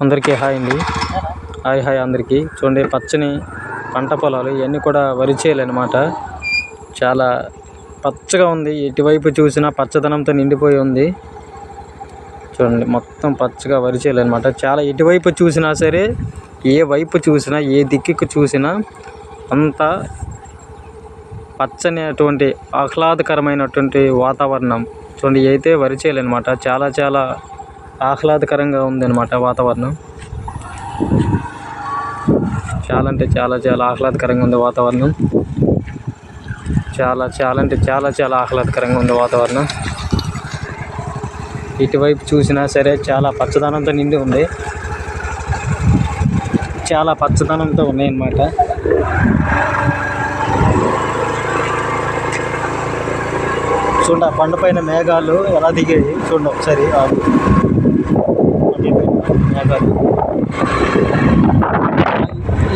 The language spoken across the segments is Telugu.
అందరికీ హాయ్ అండి. హాయ్ హాయ్ అందరికీ. చూడండి పచ్చని పంట పొలాలు ఇవన్నీ కూడా వరి చేయాలన్నమాట చాలా పచ్చగా ఉంది. ఎటువైపు చూసినా పచ్చదనంతో నిండిపోయి ఉంది. చూడండి మొత్తం పచ్చగా వరి చేయాలన్నమాట చాలా ఎటువైపు చూసినా సరే ఏ వైపు చూసినా ఏ దిక్కుకు చూసినా అంతా పచ్చని అటువంటి ఆహ్లాదకరమైనటువంటి వాతావరణం. చూడండి అయితే వరి చేలు చాలా చాలా ఆహ్లాదకరంగా ఉందన్నమాట వాతావరణం. చాలా అంటే చాలా చాలా ఆహ్లాదకరంగా ఉంది వాతావరణం. చాలా చాలా అంటే చాలా చాలా ఆహ్లాదకరంగా ఉంది వాతావరణం. ఇటువైపు చూసినా సరే చాలా పచ్చదనంతో నిండి ఉంది. చాలా పచ్చదనంతో ఉన్నాయన్నమాట. చూడండి ఆ కొండ పైన మేఘాలు ఎలా దిగాయి. చూడండి ఒకసారి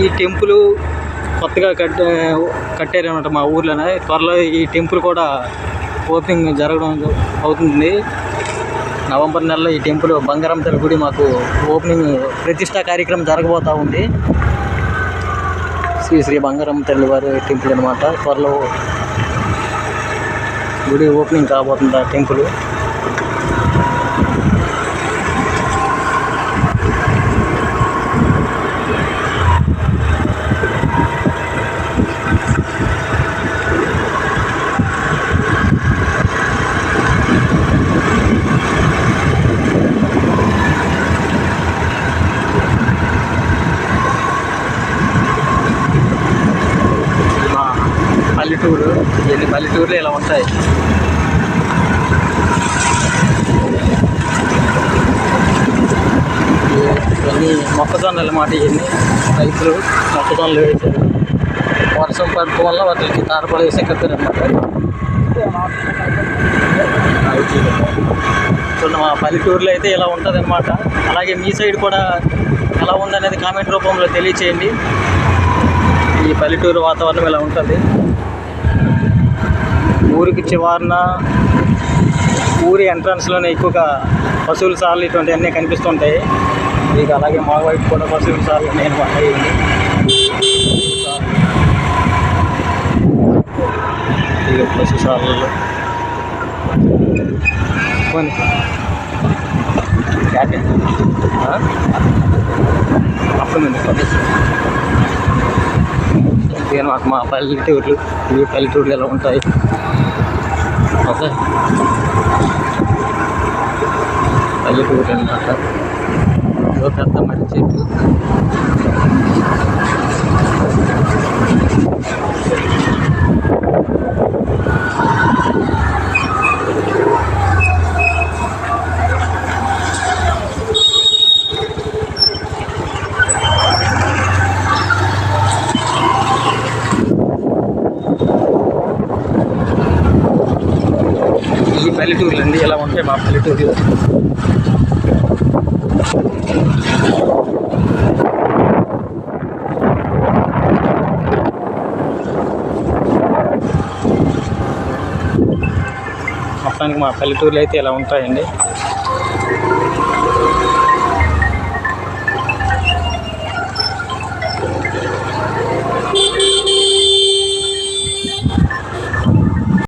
ఈ టెంపుల్ కొత్తగా కట్ట కట్టారనమాట మా ఊర్లోనే. త్వరలో ఈ టెంపుల్ కూడా ఓపెనింగ్ జరగడం అవుతుంది. నవంబర్ నెలలో ఈ టెంపుల్ బంగారం గుడి మాకు ఓపెనింగ్ ప్రతిష్టా కార్యక్రమం జరగబోతూ ఉంది. శ్రీ శ్రీ బంగారం వారి టెంపుల్ అనమాట త్వరలో గుడి ఓపెనింగ్ కాబోతుంది ఆ టెంపుల్. పల్లెటూరు. ఎన్ని పల్లెటూర్లు ఇలా ఉంటాయి? ఇవన్నీ మొక్కజొన్నలు మాట ఇవన్నీ? రైతులు మొక్కజొన్నలు వేసారు వర్షం పడటం వల్ల వాటికి తారపడి వేసి కట్టారు అనమాట చూడండి మా పల్లెటూరులో అయితే ఇలా ఉంటుంది అనమాట అలాగే మీ సైడ్ కూడా ఎలా ఉందనేది కామెంట్ రూపంలో తెలియచేయండి. ఈ పల్లెటూరు వాతావరణం ఇలా ఉంటుంది. ఊరికి చివరన ఊరి ఎంట్రన్స్లోనే ఎక్కువగా పశువుల సార్లు ఇటువంటివన్నీ కనిపిస్తుంటాయి. ఇక అలాగే మా వైపు కూడా పశువుల సార్లు నేను ఇవన్నీ ఇక పశు సార్లు కొన్ని. అప్పుడు నేను ఇక మాకు మా పల్లెటూర్లు ఇవి పల్లెటూర్లు ఎలా ఉంటాయి? ఓకే. పల్లెటూరు అన్నమాట ఇదో పెద్ద మంచి చెట్టు. పల్లెటూర్లు అండి ఎలా ఉంటాయి మా పల్లెటూరు? మొత్తానికి మా పల్లెటూర్లు అయితే ఇలా ఉంటాయండి?